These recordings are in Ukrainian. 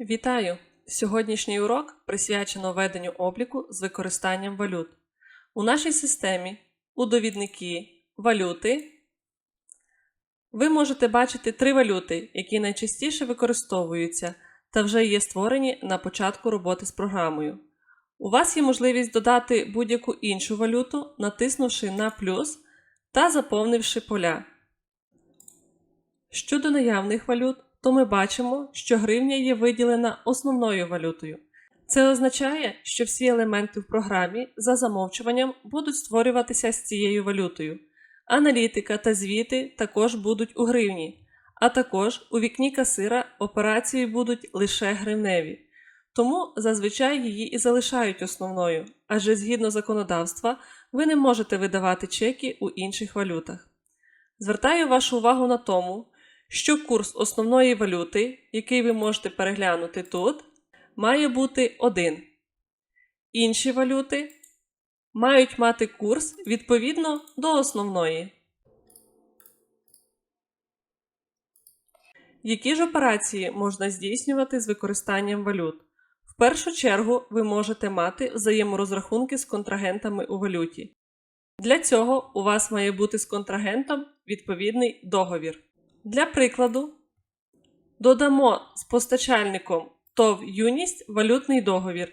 Вітаю! Сьогоднішній урок присвячено веденню обліку з використанням валют. У нашій системі у довідники валюти ви можете бачити три валюти, які найчастіше використовуються та вже є створені на початку роботи з програмою. У вас є можливість додати будь-яку іншу валюту, натиснувши на плюс та заповнивши поля. Щодо наявних валют, то ми бачимо, що гривня є виділена основною валютою. Це означає, що всі елементи в програмі за замовчуванням будуть створюватися з цією валютою. Аналітика та звіти також будуть у гривні, а також у вікні касира операції будуть лише гривневі. Тому зазвичай її і залишають основною, адже згідно законодавства ви не можете видавати чеки у інших валютах. Звертаю вашу увагу на тому, що курс основної валюти, який ви можете переглянути тут, має бути 1. Інші валюти мають мати курс відповідно до основної. Які ж операції можна здійснювати з використанням валют? В першу чергу ви можете мати взаєморозрахунки з контрагентами у валюті. Для цього у вас має бути з контрагентом відповідний договір. Для прикладу, додамо з постачальником ТОВ Юність валютний договір.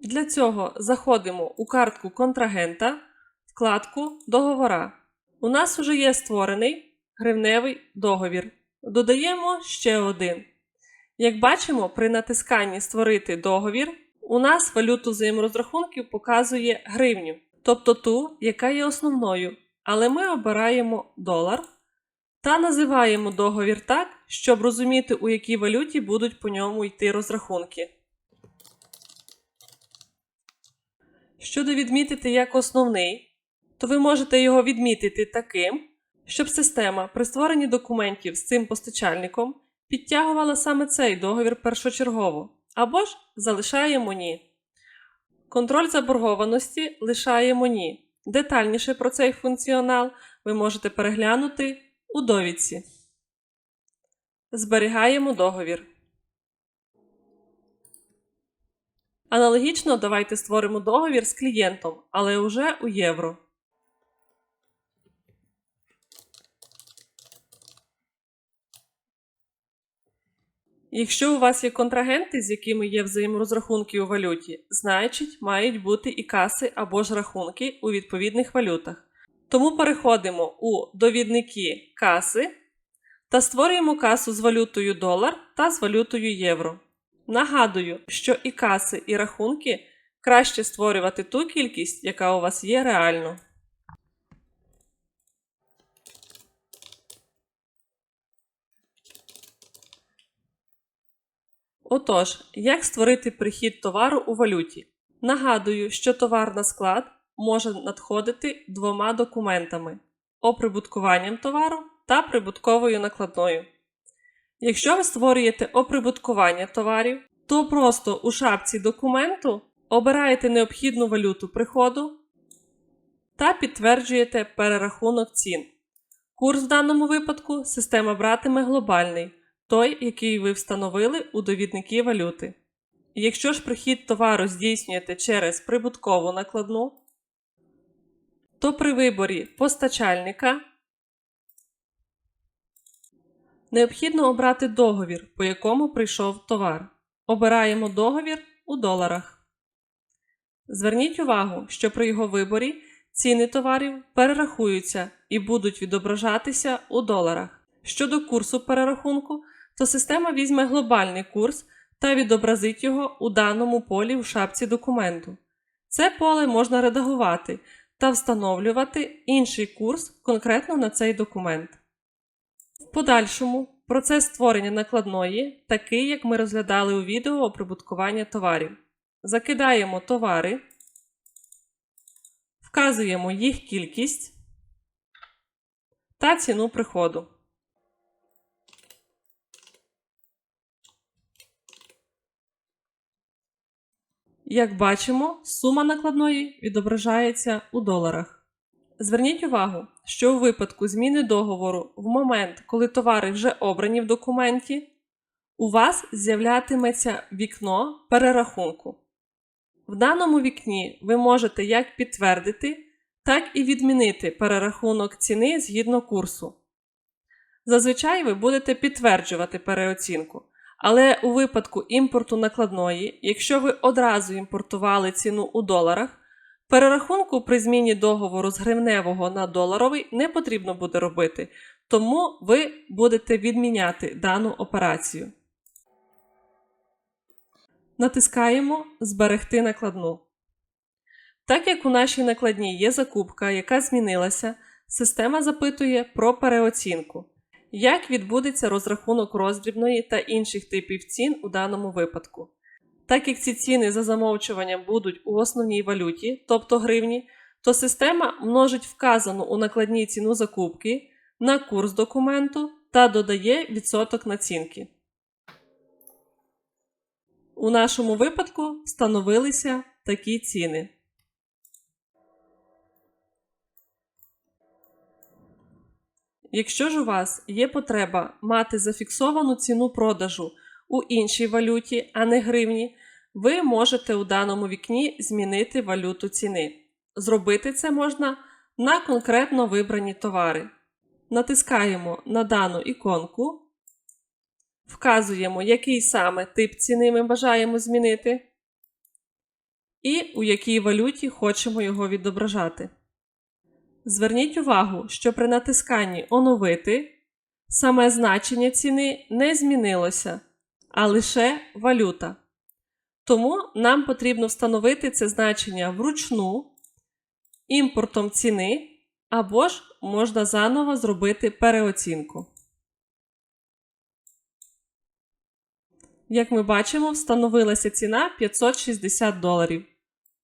Для цього заходимо у картку контрагента, вкладку Договора. У нас вже є створений гривневий договір. Додаємо ще один. Як бачимо, при натисканні Створити договір у нас валюту взаєморозрахунків показує гривню, тобто ту, яка є основною, але ми обираємо долар та називаємо договір так, щоб розуміти, у якій валюті будуть по ньому йти розрахунки. Щодо відмітити як основний, то ви можете його відмітити таким, щоб система при створенні документів з цим постачальником підтягувала саме цей договір першочергово, або ж залишаємо ні. Контроль заборгованості лишаємо ні. Детальніше про цей функціонал ви можете переглянути у довідці. Зберігаємо договір. Аналогічно давайте створимо договір з клієнтом, але уже у євро. Якщо у вас є контрагенти, з якими є взаєморозрахунки у валюті, значить мають бути і каси або ж рахунки у відповідних валютах. Тому переходимо у довідники каси та створюємо касу з валютою долар та з валютою євро. Нагадую, що і каси, і рахунки краще створювати ту кількість, яка у вас є реально. Отож, як створити прихід товару у валюті? Нагадую, що товар на склад може надходити двома документами оприбуткуванням товару та прибутковою накладною. Якщо ви створюєте оприбуткування товарів, то просто у шапці документу обираєте необхідну валюту приходу та підтверджуєте перерахунок цін. Курс в даному випадку система братиме глобальний, той, який ви встановили у довідники валюти. Якщо ж прихід товару здійснюєте через прибуткову накладну, то при виборі постачальника необхідно обрати договір, по якому прийшов товар. Обираємо договір у доларах. Зверніть увагу, що при його виборі ціни товарів перерахуються і будуть відображатися у доларах. Щодо курсу перерахунку, то система візьме глобальний курс та відобразить його у даному полі в шапці документу. Це поле можна редагувати та встановлювати інший курс конкретно на цей документ. В подальшому процес створення накладної такий, як ми розглядали у відео оприбуткування товарів. Закидаємо товари, вказуємо їх кількість та ціну приходу. Як бачимо, сума накладної відображається у доларах. Зверніть увагу, що у випадку зміни договору в момент, коли товари вже обрані в документі, у вас з'являтиметься вікно перерахунку. В даному вікні ви можете як підтвердити, так і відмінити перерахунок ціни згідно курсу. Зазвичай ви будете підтверджувати переоцінку, але у випадку імпорту накладної, якщо ви одразу імпортували ціну у доларах, перерахунку при зміні договору з гривневого на доларовий не потрібно буде робити, тому ви будете відміняти дану операцію. Натискаємо Зберегти накладну. Так як у нашій накладній є закупка, яка змінилася, система запитує про переоцінку. Як відбудеться розрахунок роздрібної та інших типів цін у даному випадку? Так як ці ціни за замовчуванням будуть у основній валюті, тобто гривні, то система множить вказану у накладній ціну закупки на курс документу та додає відсоток націнки. У нашому випадку встановилися такі ціни. Якщо ж у вас є потреба мати зафіксовану ціну продажу у іншій валюті, а не гривні, ви можете у даному вікні змінити валюту ціни. Зробити це можна на конкретно вибрані товари. Натискаємо на дану іконку, вказуємо, який саме тип ціни ми бажаємо змінити, і у якій валюті хочемо його відображати. Зверніть увагу, що при натисканні Оновити саме значення ціни не змінилося, а лише валюта. Тому нам потрібно встановити це значення вручну імпортом ціни, або ж можна заново зробити переоцінку. Як ми бачимо, встановилася ціна 560 доларів.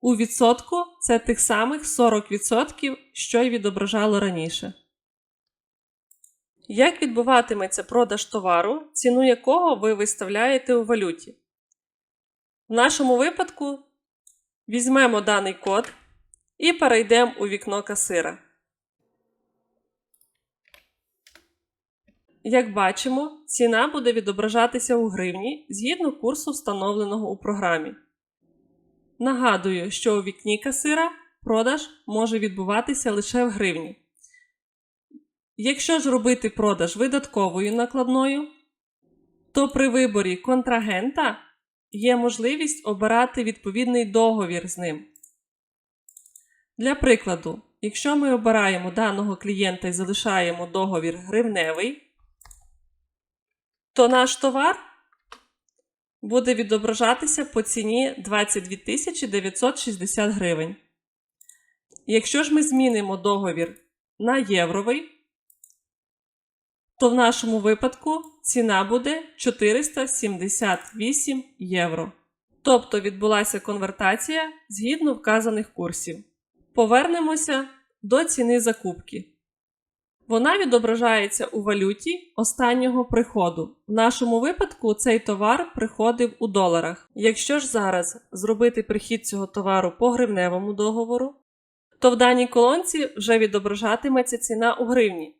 У відсотку це тих самих 40%, що й відображало раніше. Як відбуватиметься продаж товару, ціну якого ви виставляєте у валюті? В нашому випадку візьмемо даний код і перейдемо у вікно касира. Як бачимо, ціна буде відображатися у гривні згідно курсу, встановленого у програмі. Нагадую, що у вікні касира продаж може відбуватися лише в гривні. Якщо ж робити продаж видатковою накладною, то при виборі контрагента є можливість обирати відповідний договір з ним. Для прикладу, якщо ми обираємо даного клієнта і залишаємо договір гривневий, то наш товар буде відображатися по ціні 22 960 гривень. Якщо ж ми змінимо договір на євровий, то в нашому випадку ціна буде 478 євро. Тобто відбулася конвертація згідно вказаних курсів. Повернемося до ціни закупки. Вона відображається у валюті останнього приходу. В нашому випадку цей товар приходив у доларах. Якщо ж зараз зробити прихід цього товару по гривневому договору, то в даній колонці вже відображатиметься ціна у гривні.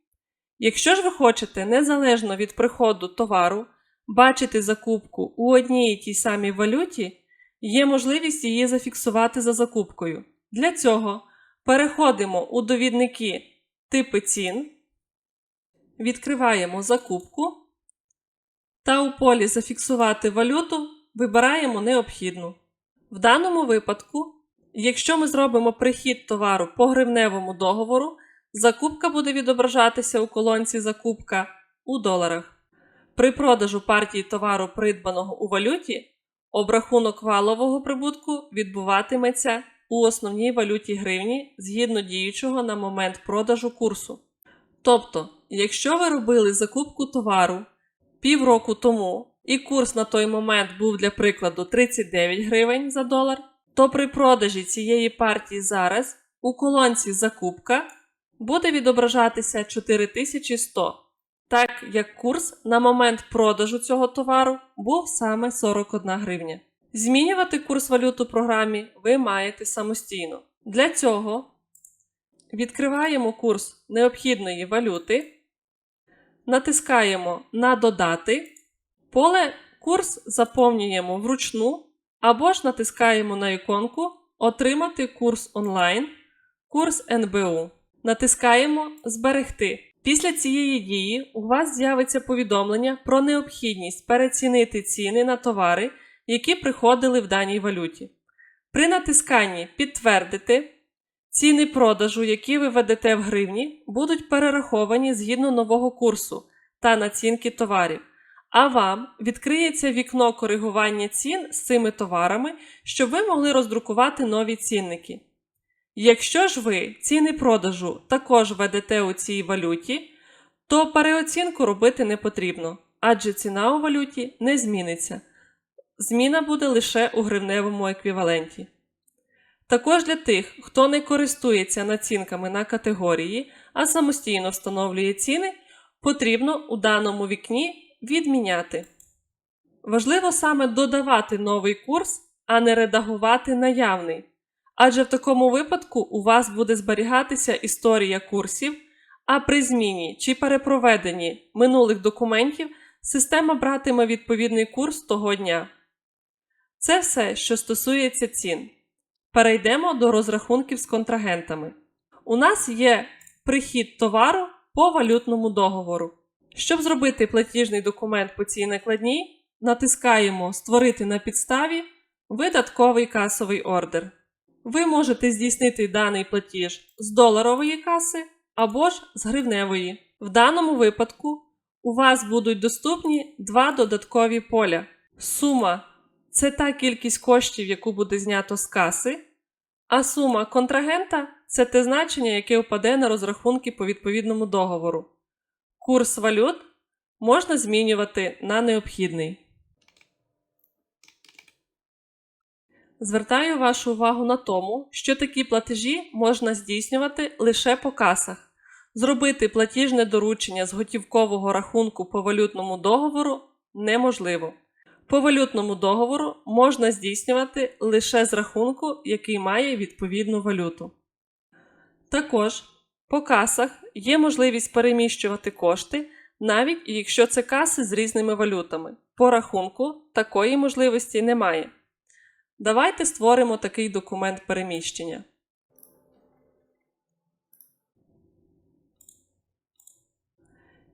Якщо ж ви хочете незалежно від приходу товару бачити закупку у одній і тій самій валюті, є можливість її зафіксувати за закупкою. Для цього переходимо у довідники типи цін, відкриваємо закупку та у полі Зафіксувати валюту вибираємо необхідну. В даному випадку, якщо ми зробимо прихід товару по гривневому договору, закупка буде відображатися у колонці Закупка у доларах. При продажу партії товару, придбаного у валюті, обрахунок валового прибутку відбуватиметься у основній валюті гривні згідно діючого на момент продажу курсу. Тобто, якщо ви робили закупку товару півроку тому і курс на той момент був для прикладу 39 гривень за долар, то при продажі цієї партії зараз у колонці Закупка буде відображатися 4100, так як курс на момент продажу цього товару був саме 41 гривня. Змінювати курс валют у програмі ви маєте самостійно. Для цього відкриваємо курс необхідної валюти, натискаємо на Додати Поле курс заповнюємо вручну або ж натискаємо на іконку Отримати курс онлайн, курс НБУ. Натискаємо Зберегти. Після цієї дії у вас з'явиться повідомлення про необхідність перецінити ціни на товари, які приходили в даній валюті. При натисканні Підтвердити ціни продажу, які ви ведете в гривні, будуть перераховані згідно нового курсу та націнки товарів. А вам відкриється вікно коригування цін з цими товарами, щоб ви могли роздрукувати нові цінники. Якщо ж ви ціни продажу також ведете у цій валюті, то переоцінку робити не потрібно, адже ціна у валюті не зміниться. Зміна буде лише у гривневому еквіваленті. Також для тих, хто не користується націнками на категорії, а самостійно встановлює ціни, потрібно у даному вікні відміняти. Важливо саме додавати новий курс, а не редагувати наявний. Адже в такому випадку у вас буде зберігатися історія курсів, а при зміні чи перепроведенні минулих документів система братиме відповідний курс того дня. Це все, що стосується цін. Перейдемо до розрахунків з контрагентами. У нас є прихід товару по валютному договору. Щоб зробити платіжний документ по цій накладній, натискаємо Створити на підставі видатковий касовий ордер. Ви можете здійснити даний платіж з доларової каси або ж з гривневої. В даному випадку у вас будуть доступні два додаткові поля. Сума це та кількість коштів, яку буде знято з каси, а сума контрагента це те значення, яке впаде на розрахунки по відповідному договору. Курс валют можна змінювати на необхідний. Звертаю вашу увагу на тому, що такі платежі можна здійснювати лише по касах. Зробити платіжне доручення з готівкового рахунку по валютному договору неможливо. По валютному договору можна здійснювати лише з рахунку, який має відповідну валюту. Також по касах є можливість переміщувати кошти, навіть якщо це каси з різними валютами. По рахунку такої можливості немає. Давайте створимо такий документ переміщення.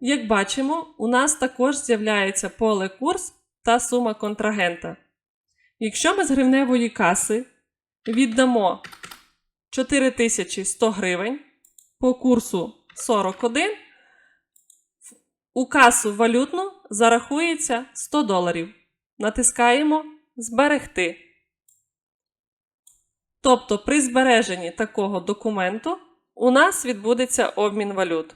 Як бачимо, у нас також з'являється поле курс та сума контрагента. Якщо ми з гривневої каси віддамо 4100 гривень по курсу 41, у касу валютну зарахується 100 доларів. Натискаємо Зберегти. Тобто при збереженні такого документу у нас відбудеться обмін валют.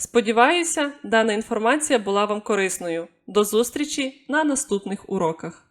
Сподіваюся, дана інформація була вам корисною. До зустрічі на наступних уроках.